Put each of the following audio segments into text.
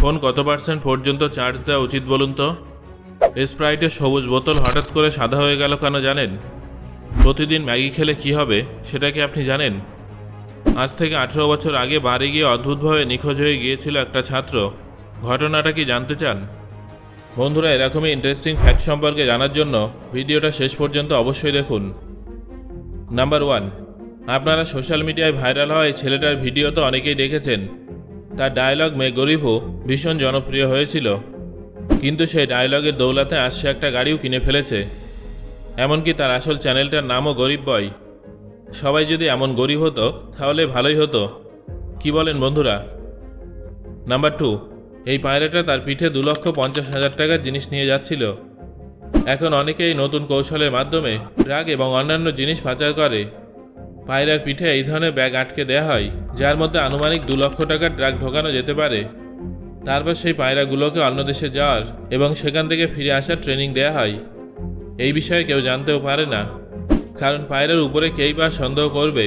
Phone কত percent পর্যন্ত charge দেওয়া উচিত বলুন তো? স্প্রাইটের সবুজ বোতল হঠাৎ করে সাদা হয়ে গেল কেন জানেন? প্রতিদিন ম্যাগি খেলে কি হবে সেটা কি আপনি জানেন? আজ থেকে আঠেরো বছর আগে বাড়ি গিয়ে অদ্ভুতভাবে নিখোঁজ হয়ে গিয়েছিল একটা ছাত্র। ঘটনাটা কি জানতে চান? বন্ধুরা, এরকমই ইন্টারেস্টিং ফ্যাক্ট সম্পর্কে জানার জন্য ভিডিওটা শেষ পর্যন্ত অবশ্যই দেখুন। নাম্বার ওয়ান আপনারা সোশ্যাল মিডিয়ায় ভাইরাল হওয়া এই ছেলেটার ভিডিও তো অনেকেই দেখেছেন। তার ডায়লগ মে গরিবও ভীষণ জনপ্রিয় হয়েছিল। কিন্তু সেই ডায়লগের দৌলাতে আজ সে একটা গাড়িও কিনে ফেলেছে। এমনকি তার আসল চ্যানেলটার নামও গরিব বয় সবাই যদি এমন গরিব হতো, তাহলে ভালোই হতো। কি বলেন বন্ধুরা? নাম্বার টু এই পায়রাটা তার পিঠে দু লক্ষ পঞ্চাশ হাজার টাকার জিনিস নিয়ে যাচ্ছিল। এখন অনেকেই নতুন কৌশলের মাধ্যমে ড্রাগ এবং অন্যান্য জিনিস পাচার করে। পায়রার পিঠে এই ধরনের ব্যাগ আটকে দেওয়া হয়। যার মধ্যে আনুমানিক দু লক্ষ টাকার ড্রাগ ঢোকানো যেতে পারে। তারপর সেই পায়রাগুলোকে অন্য দেশে যাওয়ার এবং সেখান থেকে ফিরে আসার ট্রেনিং দেওয়া হয়। এই বিষয়ে কেউ জানতেও পারে না, কারণ পায়রার উপরে কেই বা সন্দেহ করবে।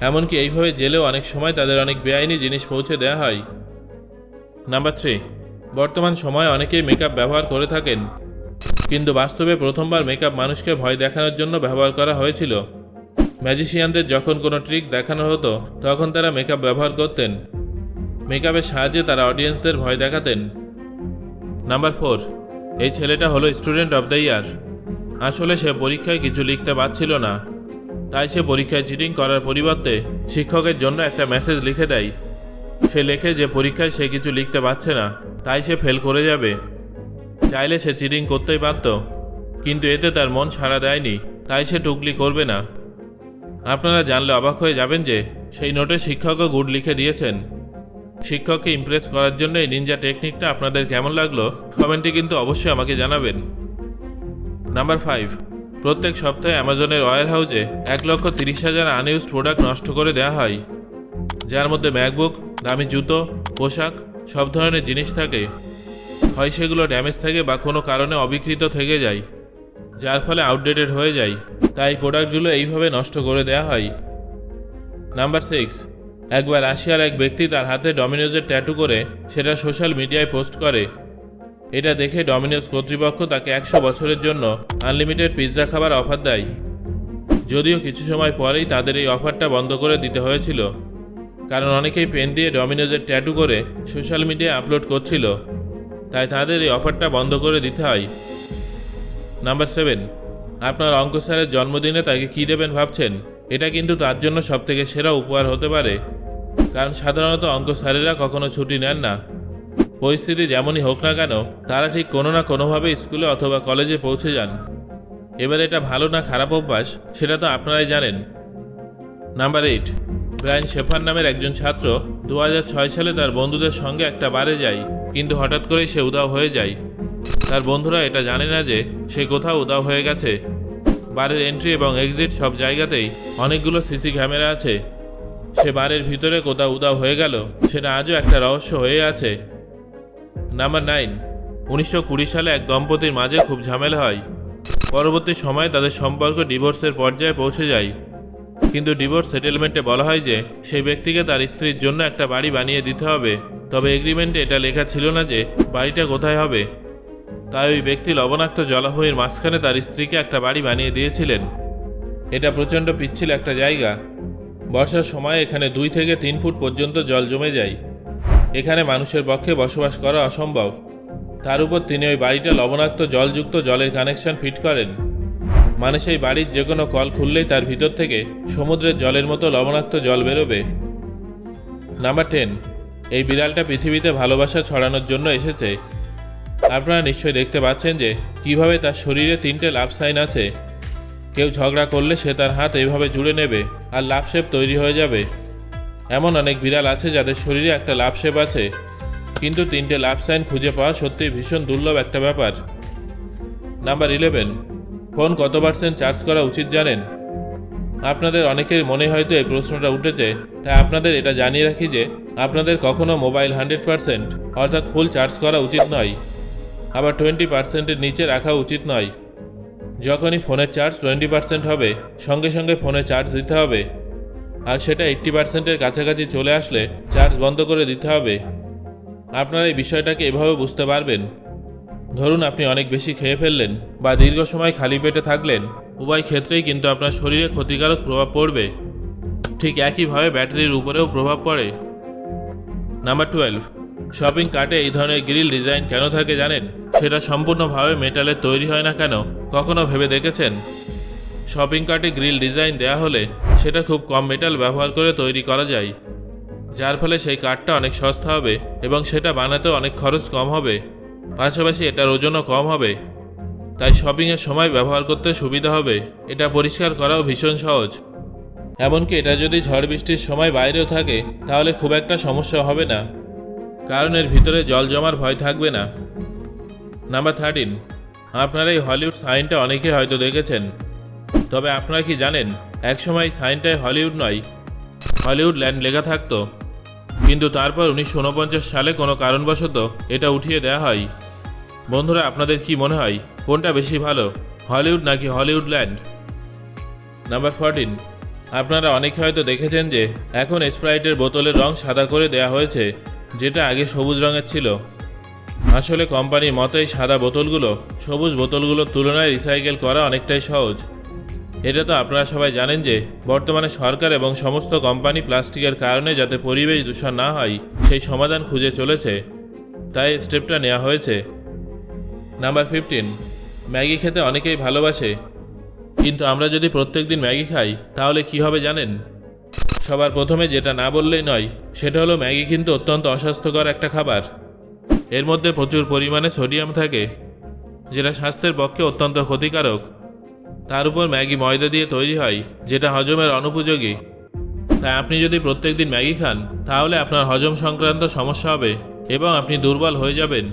এমনকি এইভাবে জেলেও অনেক সময় তাদের অনেক বেআইনি জিনিস পৌঁছে দেওয়া হয়। নাম্বার থ্রি, বর্তমান সময়ে অনেকেই মেকআপ ব্যবহার করে থাকেন। কিন্তু বাস্তবে প্রথমবার মেকআপ মানুষকে ভয় দেখানোর জন্য ব্যবহার করা হয়েছিল। ম্যাজিশিয়ানদের যখন কোনো ট্রিক্স দেখানো হতো, তখন তারা মেকআপ ব্যবহার করতেন। মেকআপের সাহায্যে তারা অডিয়েন্সদের ভয় দেখাতেন। নাম্বার ফোর, এই ছেলেটা হলো স্টুডেন্ট অব দ্য ইয়ার। আসলে সে পরীক্ষায় কিছু লিখতে পারছিল না। তাই সে পরীক্ষায় চিটিং করার পরিবর্তে শিক্ষকের জন্য একটা মেসেজ লিখে দেয়। সে লেখে যে পরীক্ষায় সে কিছু লিখতে পারছে না, তাই সে ফেল করে যাবে। চাইলে সে চিটিং করতেই পারত, কিন্তু এতে তার মন সাড়া দেয়নি, তাই সে টুকলি করবে না। আপনারা জানলে অবাক হয়ে যাবেন যে সেই নোটে শিক্ষকও গুড লিখে দিয়েছেন। শিক্ষককে ইমপ্রেস করার জন্য এই নিনজা টেকনিকটা আপনাদের কেমন লাগল কমেন্টে কিন্তু অবশ্যই আমাকে জানাবেন। নাম্বার ফাইভ প্রত্যেক সপ্তাহে অ্যামাজনের ওয়ার হাউজে এক লক্ষ তিরিশ হাজার আনইউজড প্রোডাক্ট নষ্ট করে দেওয়া হয়। যার মধ্যে ম্যাকবুক, দামি জুতো, পোশাক, সব ধরনের জিনিস থাকে। হয় সেগুলো ড্যামেজ থাকে বা কোনো কারণে অবিকৃত থেকে যায়, যার ফলে আউটডেটেড হয়ে যায়। তাই প্রোডাক্টগুলো এইভাবে নষ্ট করে দেওয়া হয়। নাম্বার সিক্স, একবার রাশিয়ার এক ব্যক্তি তার হাতে ডমিনোজের ট্যাটু করে সেটা সোশ্যাল মিডিয়ায় পোস্ট করে। এটা দেখে ডমিনোজ কর্তৃপক্ষ তাকে একশো বছরের জন্য আনলিমিটেড পিৎজা খাবার অফার দেয়। যদিও কিছু সময় পরেই তাদের এই অফারটা বন্ধ করে দিতে হয়েছিল, কারণ অনেকেই পেন দিয়ে ডমিনোজের ট্যাটু করে সোশ্যাল মিডিয়ায় আপলোড করছিল, তাই তাদের এই অফারটা বন্ধ করে দিতে হয়। নাম্বার সেভেন আপনার অঙ্ক স্যারের জন্মদিনে তাকে কী দেবেন ভাবছেন? এটা কিন্তু তার জন্য সবথেকে সেরা উপহার হতে পারে। কারণ সাধারণত অঙ্ক স্যারেরা কখনো ছুটি নেন না। পরিস্থিতি যেমনই হোক না কেন, তারা ঠিক কোনো না কোনোভাবে স্কুলে অথবা কলেজে পৌঁছে যান। এবার এটা ভালো না খারাপ অভ্যাস, সেটা তো আপনারাই জানেন। নাম্বার এইট, ব্রায়ান শেফার নামের একজন ছাত্র দু হাজার ছয় সালে তার বন্ধুদের সঙ্গে একটা বারে যায়, কিন্তু হঠাৎ করেই সে উদাও হয়ে যায়। তার বন্ধুরা এটা জানে না যে সে কোথাও উদাও হয়ে গেছে। বারের এন্ট্রি এবং এক্সিট সব জায়গাতেই অনেকগুলো সিসি ক্যামেরা আছে। সে বারের ভিতরে কোথাও উদাও হয়ে গেল, সেটা আজও একটা রহস্য হয়ে আছে। নাম্বার নাইন উনিশশো কুড়ি সালে এক দম্পতির মাঝে খুব ঝামেলা হয়। পরবর্তী সময়ে তাদের সম্পর্ক ডিভোর্সের পর্যায়ে পৌঁছে যায়। কিন্তু ডিভোর্স সেটেলমেন্টে বলা হয় যে, সেই ব্যক্তিকে তার স্ত্রীর জন্য একটা বাড়ি বানিয়ে দিতে হবে। তবে এগ্রিমেন্টে এটা লেখা ছিল না যে, বাড়িটা কোথায় হবে। তাই ওই ব্যক্তি লবণাক্ত জলাভূমির মাঝখানে তার স্ত্রীকে একটা বাড়ি বানিয়ে দিয়েছিলেন। এটা প্রচণ্ড পিচ্ছিল একটা জায়গা। বর্ষার সময় এখানে দুই থেকে তিন ফুট পর্যন্ত জল জমে যায়। এখানে মানুষের পক্ষে বসবাস করা অসম্ভব। তার উপর তিনি ওই বাড়িটা লবণাক্ত জলযুক্ত জলের কানেকশন ফিট করেন। মানে সেই বাড়ির যে কোনো কল খুললেই তার ভিতর থেকে সমুদ্রের জলের মতো লবণাক্ত জল বেরোবে। নাম্বার টেন, এই বিড়ালটা পৃথিবীতে ভালোবাসা ছড়ানোর জন্য এসেছে। আপনারা নিশ্চয়ই দেখতে পাচ্ছেন যে কীভাবে তার শরীরে তিনটে লাভ সাইন আছে। কেউ ঝগড়া করলে সে তার হাত এইভাবে জুড়ে নেবে আর লাভ শেপ তৈরি হয়ে যাবে। এমন অনেক বিড়াল আছে যাদের শরীরে একটা লাভ শেপ আছে, কিন্তু তিনটে লাভ সাইন খুঁজে পাওয়া সত্যিই ভীষণ দুর্লভ একটা ব্যাপার। নাম্বার ইলেভেন ফোন কত পার্সেন্ট চার্জ করা উচিত জানেন? আপনাদের অনেকের মনে হয়তো এই প্রশ্নটা উঠেছে তাই আপনাদের এটা জানিয়ে রাখি যে আপনাদের কখনো মোবাইল হান্ড্রেড পার্সেন্ট, অর্থাৎ ফুল চার্জ করা উচিত নয়। আবার টোয়েন্টি পার্সেন্টের নিচে রাখা উচিত নয়। যখনই ফোনের চার্জ টোয়েন্টি পার্সেন্ট হবে, সঙ্গে সঙ্গে ফোনে চার্জ দিতে হবে। আর সেটা এইট্টি পার্সেন্টের কাছাকাছি চলে আসলে চার্জ বন্ধ করে দিতে হবে। আপনারা এই বিষয়টাকে এভাবে বুঝতে পারবেন। ধরুন আপনি অনেক বেশি খেয়ে ফেললেন বা দীর্ঘ সময় খালি পেটে থাকলেন, উভয় ক্ষেত্রেই কিন্তু আপনার শরীরে ক্ষতিকারক প্রভাব পড়বে। ঠিক একইভাবে ব্যাটারির উপরেও প্রভাব পড়ে। নাম্বার টুয়েলভ শপিং কার্টে এই ধরনের গ্রিল ডিজাইন কেন থাকে জানেন? সেটা সম্পূর্ণভাবে মেটালের তৈরি হয় না কেন? কখনো ভেবে দেখেছেন? শপিং কার্টে গ্রিল ডিজাইন দেয়া হলে সেটা খুব কম মেটাল ব্যবহার করে তৈরি করা যায়। যার ফলে সেই কার্ডটা অনেক সস্তা হবে এবং সেটা বানাতেও অনেক খরচ কম হবে। পাশাপাশি এটার ওজনও কম হবে। তাই শপিংয়ের সময় ব্যবহার করতে সুবিধা হবে। এটা পরিষ্কার করাও ভীষণ সহজ। এমনকি এটা যদি ঝড় বৃষ্টির সময় বাইরেও থাকে, তাহলে খুব একটা সমস্যা হবে না। কারণ এর ভিতরে জল জমার ভয় থাকবে না। নাম্বার থার্টিন আপনারা এই হলিউড সাইনটা অনেকে হয়তো দেখেছেন। তবে আপনারা কি জানেন, একসময় এই সাইনটায় হলিউড নয় হলিউড ল্যান্ড লেখা থাকতো। কিন্তু তারপর উনিশশো উনপঞ্চাশ সালে কোনো কারণবশত এটা উঠিয়ে দেওয়া হয়। বন্ধুরা, আপনাদের কি মনে হয়, কোনটা বেশি ভালো হলিউড নাকি হলিউড ল্যান্ড নাম্বার ফোরটিন আপনারা অনেকে হয়তো দেখেছেন যে এখন স্প্রাইটের বোতলের রং সাদা করে দেয়া হয়েছে। যেটা আগে সবুজ রঙের ছিল। আসলে কোম্পানির মতেই সাদা বোতলগুলো, সবুজ বোতলগুলোর তুলনায় রিসাইকেল করা অনেকটাই সহজ। এটা তো আপনারা সবাই জানেন যে, বর্তমানে সরকার এবং সমস্ত কোম্পানি প্লাস্টিকের কারণে যাতে পরিবেশ দূষণ না হয়, সেই সমাধান খুঁজে চলেছে। তাই স্টেপটা নেওয়া হয়েছে। নাম্বার ফিফটিন, ম্যাগি খেতে অনেকেই ভালোবাসে। কিন্তু আমরা যদি প্রত্যেকদিন ম্যাগি খাই, তাহলে কি হবে জানেন? সবার প্রথমে যেটা না বললেই নয়, সেটা হলো ম্যাগি কিন্তু অত্যন্ত অস্বাস্থ্যকর একটা খাবার। এর মধ্যে প্রচুর পরিমাণে সোডিয়াম থাকে, যেটা স্বাস্থ্যের পক্ষে অত্যন্ত ক্ষতিকারক। তার উপর ম্যাগি ময়দা দিয়ে তৈরি হয়, যেটা হজমের অনুপযোগী। তাই আপনি যদি প্রত্যেক দিন ম্যাগি খান, তাহলে আপনার হজম সংক্রান্ত সমস্যা হবে এবং আপনি দুর্বল হয়ে যাবেন।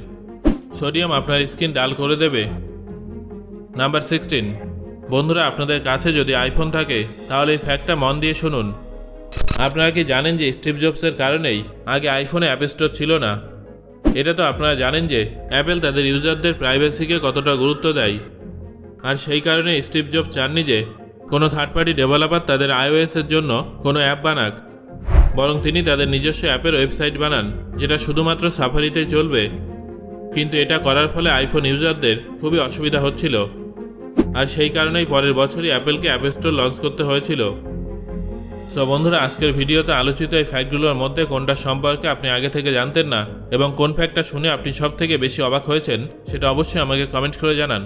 সোডিয়াম আপনার স্কিন ডাল করে দেবে। Number sixteen. বন্ধুরা, আপনাদের কাছে যদি আইফোন থাকে, তাহলে এই ফ্যাক্টটা মন দিয়ে শুনুন। আপনারা কি জানেন যে স্টিভ জবসের কারণেই আগে আইফোনে অ্যাপ স্টোর ছিল না? এটা তো আপনারা জানেন যে অ্যাপেল তাদের ইউজারদের প্রাইভেসিকে কতটা গুরুত্ব দেয়। আর সেই কারণে স্টিভ জব চাননি যে কোনো থার্ড পার্টি ডেভেলপার তাদের আইওএস এর জন্য কোনো অ্যাপ বানাক। বরং তিনি তাদের নিজস্ব অ্যাপের ওয়েবসাইট বানান, যেটা শুধুমাত্র সাফারিতে চলবে। কিন্তু এটা করার ফলে আইফোন ইউজারদের খুবই অসুবিধা হচ্ছিল। আর সেই কারণেই পরের বছরই অ্যাপেলকে অ্যাপ স্টোর লঞ্চ করতে হয়েছিল। সো বন্ধুরা, আজকের ভিডিওতে আলোচিত এই ফ্যাক্টগুলোর মধ্যে কোনটা সম্পর্কে আপনি আগে থেকে জানতেন না এবং কোন ফ্যাক্টটা শুনে আপনি সব থেকে বেশি অবাক হয়েছেন, সেটা অবশ্যই আমাকে কমেন্ট করে জানান।